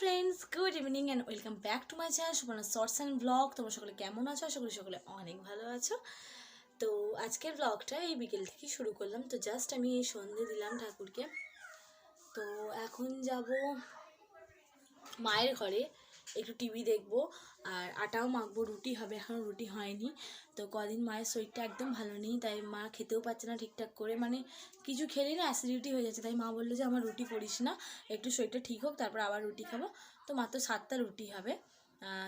Friends good evening and welcome back to my channel Subarna shorts and blog তোমরা সকলে কেমন আছো? আশা করি সকলে অনেক ভালো আছো। তো আজকের ব্লগটা এই বিকেল থেকে শুরু করলাম। তো জাস্ট আমি এই সন্ধে দিলাম ঠাকুরকে। তো এখন যাব মায়ের ঘরে। একটু টিভি দেখব। আর আটাও মাখবো, রুটি হবে এখনও রুটি হয়নি। তো কদিন মায়ের শরীরটা একদম ভালো নেই, তাই মা খেতেও পাচ্ছে না ঠিকঠাক করে। মানে কিছু খেলেই না অ্যাসিডিটি হয়ে যাচ্ছে, তাই মা বলল যে, আমার রুটি করিস না, একটু শরীরটা ঠিক হোক, তারপর আবার রুটি খাব। তো মাত্র সাতটা রুটি হবে।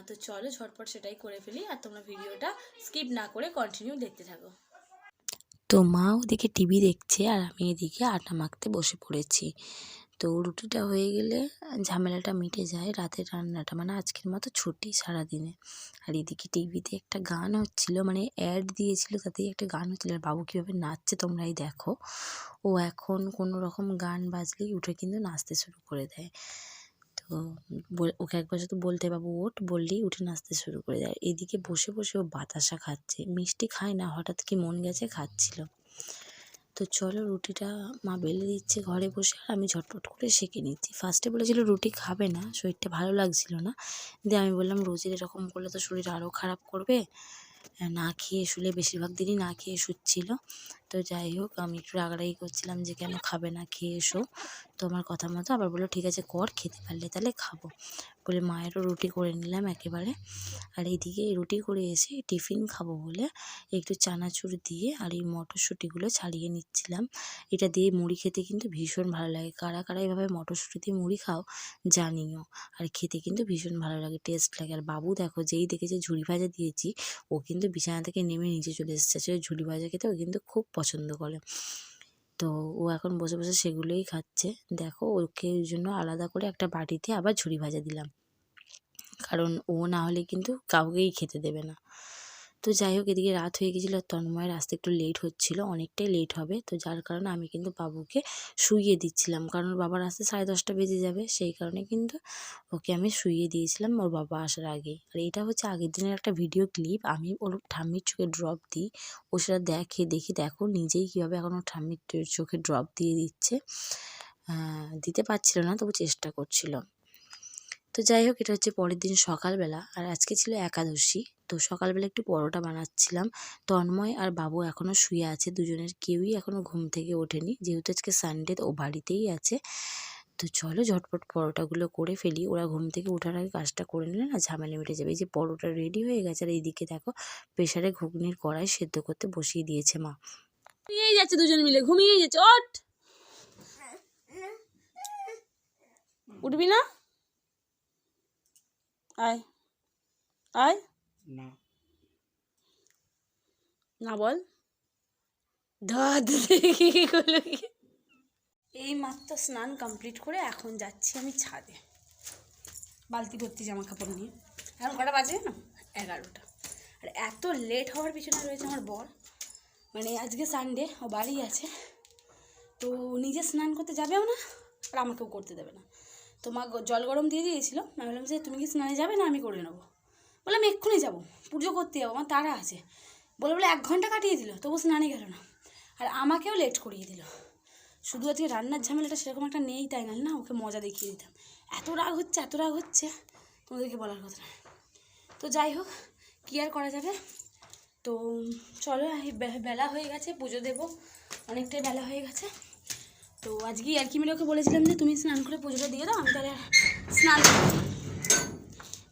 তো চলো ঝটপট সেটাই করে ফেলি আর তোমরা ভিডিওটা স্কিপ না করে কন্টিনিউ দেখতে থাকো। তো মা ওদিকে টিভি দেখছে আর আমি এদিকে আটা মাখতে বসে পড়েছি। তো রুটিটা হয়ে গেলে ঝামেলাটা মিটে যায় রাতের রান্নাটা। মানে আজকের মতো ছুটি সারাদিনে। আর এদিকে টিভিতে একটা গান হচ্ছিল মানে অ্যাড দিয়েছিল, তাতেই একটা গান হচ্ছিল। আর বাবু কীভাবে নাচছে তোমরাই দেখো। ও এখন কোনো রকম গান বাজলেই উঠে কিন্তু নাচতে শুরু করে দেয়। তো ওকে একবার শুধু বলতে বাবু, ওঠ। বললেই উঠে নাচতে শুরু করে দেয়। এদিকে বসে বসে ও বাতাসা খাচ্ছে। মিষ্টি খায় না, হঠাৎ কি মন গেছে, খাচ্ছিল। তো চলো রুটিটা মা বেলে দিচ্ছে ঘরে বসে, আর আমি ঝটপট করে সেঁকে নিচ্ছি। ফার্স্টে বলেছিল রুটি খাবে না, শরীরটা ভালো লাগছিল না। দিয়ে আমি বললাম রোজের এরকম করলে তো শরীর আরও খারাপ করবে। না খেয়ে শুলে বেশিরভাগ দিনই না খেয়ে শুচ্ছিল। তো যাই হোক, আমি একটু রাগারাগি করছিলাম যে কেন খাবে না, খেয়ে এসো। তো আমার কথা মতো আবার বলল, ঠিক আছে, কর, খেতে পারলে তাহলে খাব। বলে মায়েরও রুটি করে নিলাম একেবারে। আর এইদিকে রুটি করে এসে টিফিন খাব বলে একটু চানাচুর দিয়ে আর এই মটরশুঁটিগুলো ছাড়িয়ে নিচ্ছিলাম। এটা দিয়ে মুড়ি খেতে কিন্তু ভীষণ ভালো লাগে। কারা কারা এভাবে মটরশুঁটি দিয়ে মুড়ি খাও জানিও। আর খেতে কিন্তু ভীষণ ভালো লাগে, টেস্ট লাগে। আর বাবু দেখো, যেই দেখেছে ঝুড়ি ভাজা দিয়েছি, ও কিন্তু বিছানা থেকে নেমে নিচে চলে এসেছে। ঝুড়ি ভাজা খেতে ও কিন্তু খুব পছন্দ করে। তো ও এখন বসে বসে সেগুলোই খাচ্ছে। দেখো ওকে ওই জন্য আলাদা করে একটা বাটিতে আবার ঝুড়ি ভাজা দিলাম। কারণ ও না হলে কিন্তু কাউকেই খেতে দেবে না। তো যাই হোক, এদিকে রাত হয়ে গেছিল আর তন্ময়ের আসতে একটু লেট হচ্ছিল। অনেকটাই লেট হবে। তো যার কারণে আমি কিন্তু বাবুকে শুইয়ে দিচ্ছিলাম। কারণ বাবার আসতে সাড়ে দশটা বেজে যাবে। সেই কারণে কিন্তু ওকে আমি শুইয়ে দিয়েছিলাম ওর বাবা আসার আগেই। আর এটা হচ্ছে আগের দিনের একটা ভিডিও ক্লিপ আমি ওর ঠাম্মির চোখে ড্রপ দিই। ও সেটা দেখে, দেখি দেখো নিজেই কীভাবে এখন ওর ঠাম্মির চোখে ড্রপ দিয়ে দিচ্ছে। দিতে পারছিল না, তবু চেষ্টা করছিল। তো যাই হোক, এটা হচ্ছে পরের দিন সকালবেলা। আর আজকে ছিল একাদশী। তো সকালবেলা একটু পরোটা বানাচ্ছিলাম। তন্ময় আর বাবু এখনও শুয়ে আছে, দুজনের কেউই এখনও ঘুম থেকে ওঠেনি। যেহেতু আজকে সানডে ও বাড়িতেই আছে। তো চলো ঝটপট পরোটাগুলো করে ফেলি। ওরা ঘুম থেকে ওঠার আগে কাজটা করে নিলে না ঝামেলা মিটে যাবে। এই যে পরোটা রেডি হয়ে গেছে, আর এইদিকে দেখো প্রেশারে ঘুগনির কড়াই সেদ্ধ করতে বসিয়ে দিয়েছে মা। ঘুমিয়েই যাচ্ছে দুজন মিলে, ঘুমিয়েই যাচ্ছে। ওঠ! উঠবি না? আয় আয়। না। না বল। এই মাত্র স্নান কমপ্লিট করে এখন যাচ্ছি আমি ছাদে। বালতি ভর্তি জামা কাপড় নিয়ে। এখন কটা বাজে না এগারোটা। আর এত লেট হওয়ার পিছনে রয়েছে আমার বর। মানে আজকে সানডে ও বাড়ি আছে। তো নিজে স্নান করতে যাবেও না আর আমাকেও করতে দেবে না। তো মা জল গরম দিয়ে দিয়েছিল। আমি বললাম যে তুমি কি স্নানে যাবে না? আমি করে নেব। বললাম এক্ষুনি যাব, পুজো করতে যাব, আমার তাড়া আছে। বলে বলে, এক ঘণ্টা কাটিয়ে দিল, তবু স্নানে গেল না। আর আমাকেও লেট করিয়ে দিল। শুধু আজকে রান্নার ঝামেলাটা সেরকম একটা নেই তাই না না ওকে মজা দেখিয়ে দিতাম। এত রাগ হচ্ছে, এত রাগ হচ্ছে, তোমাদেরকে বলার কথা না। তো যাই হোক, কী আর করা যাবে? তো চলো বেলা হয়ে গেছে, পুজো দেবো। অনেকটাই বেলা হয়ে গেছে। তো আজকে আর কি মিলে ওকে বলেছিলাম যে, তুমি স্নান করে পুজোটা দিয়ে দাও, আমি তাহলে স্নান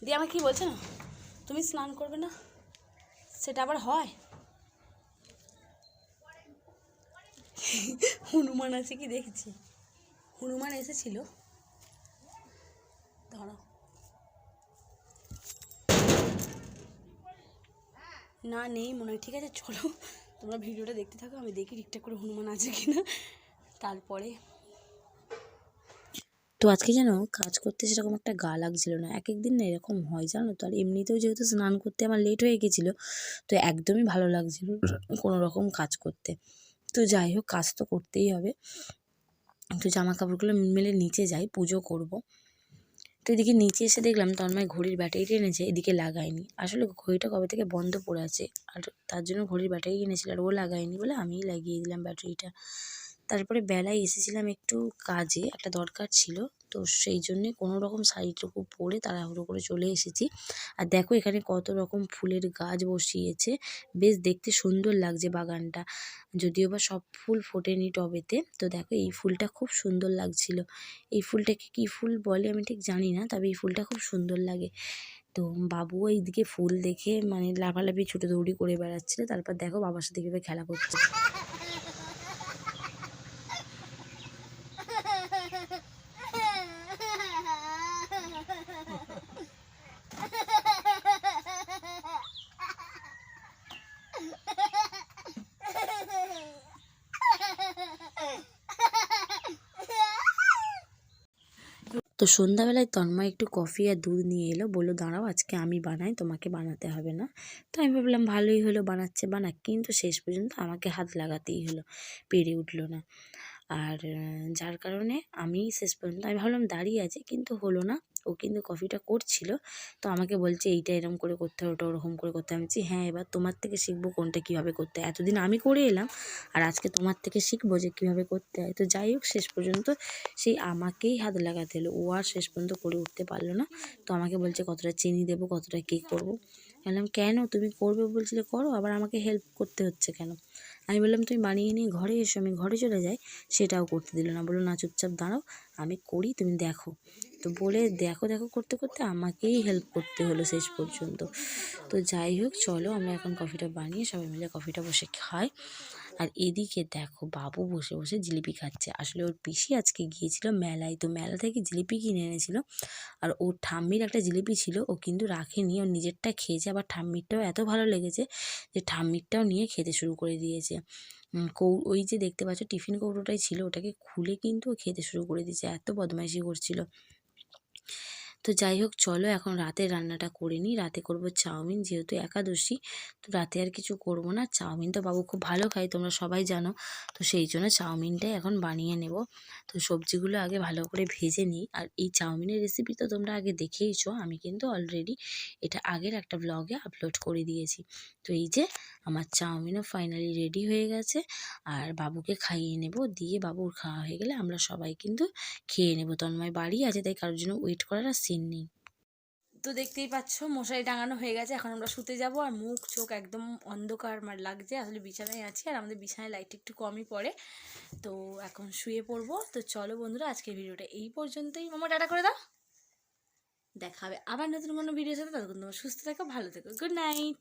দিয়ে আমাকে কী বলছে না? তুমি স্নান করবে না? সেটা আবার হয়? হনুমান আছে কি দেখছি? হনুমান এসেছিল। ধরো। না, নেই মনে হয়। ঠিক আছে, চলো। তোমরা ভিডিওটা দেখতে থাকো, আমি দেখি ঠিকঠাক করে হনুমান আছে কি না তারপরে তো আজকে যেন কাজ করতে সেরকম একটা গা লাগছিল না। এক এক দিন না এরকম হয়, জানো তো। আর এমনিতেও যেহেতু স্নান করতে আমার লেট হয়ে গেছিল, তো একদমই ভালো লাগছিল কোনো রকম কাজ করতে। তো যাই হোক, কাজ তো করতেই হবে। তো জামা কাপড়গুলো মেলে নিচে যাই, পুজো করব। তো এদিকে নিচে এসে দেখলাম তন্ময় ঘড়ির ব্যাটারিটা এনেছে, এদিকে লাগায়নি। আসলে ঘড়িটা কবে থেকে বন্ধ পড়ে আছে? আর তার জন্য ঘড়ির ব্যাটারি এনেছিল আর ও লাগায়নি বলে আমিই লাগিয়ে দিলাম ব্যাটারিটা তারপরে বেলায় এসেছিলাম একটু কাজে, একটা দরকার ছিল। তো সেই জন্যে কোনো রকম শাড়িটুকু পরে তাড়াহুড়ো করে চলে এসেছি। আর দেখো এখানে কত রকম ফুলের গাছ বসিয়েছে। বেশ দেখতে সুন্দর লাগছে বাগানটা। যদিও বা সব ফুল ফোটেনি টবেতে। তো দেখো এই ফুলটা খুব সুন্দর লাগছিল। এই ফুলটাকে কী ফুল বলে আমি ঠিক জানি না, তবে এই ফুলটা খুব সুন্দর লাগে। তো বাবুও এইদিকে ফুল দেখে মানে লাফালাফি ছুটে দৌড়ি করে বেড়াচ্ছিল। তারপর দেখো বাবার সাথে কীভাবে খেলা করছে। তো সন্ধ্যাবেলায় তন্ময় একটু কফি আর দুধ নিয়ে এলো। বলল, দাঁড়াও, আজকে আমি বানাই, তোমাকে বানাতে হবে না। তো আমি ভাবলাম, ভালোই হলো, বানাচ্ছে, বানাক। কিন্তু শেষ পর্যন্ত আমাকে হাত লাগাতেই হলো, পেরে উঠল না। আর যার কারণে আমি শেষ পর্যন্ত, আমি ভাবলাম, দাঁড়িয়ে আছে। কিন্তু হলো না। ও কিন্তু কফিটা করছিল। তো আমাকে বলছে, এইটা এরম করে করতে হবে, ওটা ওরকম করে করতে হবে। আমি বলছি হ্যাঁ এবার তোমার থেকে শিখব কোনটা কীভাবে করতে হয়। এতদিন আমি করে এলাম, আর আজকে তোমার থেকে শিখব যে কীভাবে করতে হয়। তো যাই হোক, শেষ পর্যন্ত সেই আমাকেই হাত লাগাতে হলো ও আর শেষ পর্যন্ত করে উঠতে পারল না। তো আমাকে বলছে, কতটা চিনি দেবো, কতটা কী করব? বললাম, কেন? তুমি করবে? বলছিলে, করো, আবার আমাকে হেল্প করতে হচ্ছে কেন? আমি বললাম তুমি বানিয়ে নিয়ে ঘরে এসো, আমি ঘরে চলে যাই। সেটাও করতে দিল না। বলল, না, চুপচাপ দাঁড়াও, আমি করি, তুমি দেখো। তো বলে দেখো দেখো করতে করতে আমাকেই হেল্প করতে হলো শেষ পর্যন্ত। তো যাই হোক, চলো আমরা এখন কফিটা বানিয়ে সবাই মিলে কফিটা বসে খাই। আর এদিকে দেখো, বাবু বসে বসে জিলিপি খাচ্ছে। আসলে ওর পিসি আজকে গিয়েছিল মেলায়, তো মেলা থেকে জিলিপি কিনে এনেছিল। আর ওর ঠাম্মির একটা জিলিপি ছিল, ও কিন্তু রাখেনি। ও নিজেরটা খেয়েছে, আবার ঠাম্মিরটাও এত ভালো লেগেছে যে ঠাম্মিরটাও নিয়ে খেতে শুরু করে দিয়েছে। কৌ, ওই যে দেখতে পাচ্ছ টিফিন কৌটোটাই ছিল, ওটাকে খুলে কিন্তু খেতে শুরু করে দিয়েছে, এত বদমাইশি করছিল। তো যাই হোক, চলো এখন রাতে রান্নাটা করে নিই। রাতে করব চাউমিন, যেহেতু একাদশী, তো রাতে আর কিছু করব না। চাউমিন তো বাবু খুব ভালো খায়, তোমরা সবাই জানো। তো সেই জন্য চাউমিনটাই এখন বানিয়ে নেব। তো সবজিগুলো আগে ভালো করে ভেজে নিই। আর এই চাউমিনের রেসিপি তো তোমরা আগে দেখেইছো, আমি কিন্তু অলরেডি এটা আগের একটা ব্লগে আপলোড করে দিয়েছি। তো এই যে, আমার চাউমিনও ফাইনালি রেডি হয়ে গেছে। আর বাবুকে খাইয়ে নেব। দিয়ে বাবুর খাওয়া হয়ে গেলে আমরা সবাই কিন্তু খেয়ে নেব। তন্ময় বাড়ি আছে, তাই কারোর জন্য ওয়েট করার সিন নেই। তো দেখতেই পাচ্ছ, মশারি টাঙানো হয়ে গেছে, এখন আমরা শুতে যাব আর মুখ, চোখ একদম অন্ধকার মার লাগছে, আসলে বিছানায় আছি আর আমাদের বিছানায় লাইট একটু কমই পড়ে। তো এখন শুয়ে পড়ব। তো চলো বন্ধুরা, আজকের ভিডিওটা এই পর্যন্তই। মামা, টাটা করে দাও। দেখা হবে আবার নতুন কোনো ভিডিও সাথে। ততক্ষণ তোমার সুস্থ থাকো, ভালো থেকো। Good night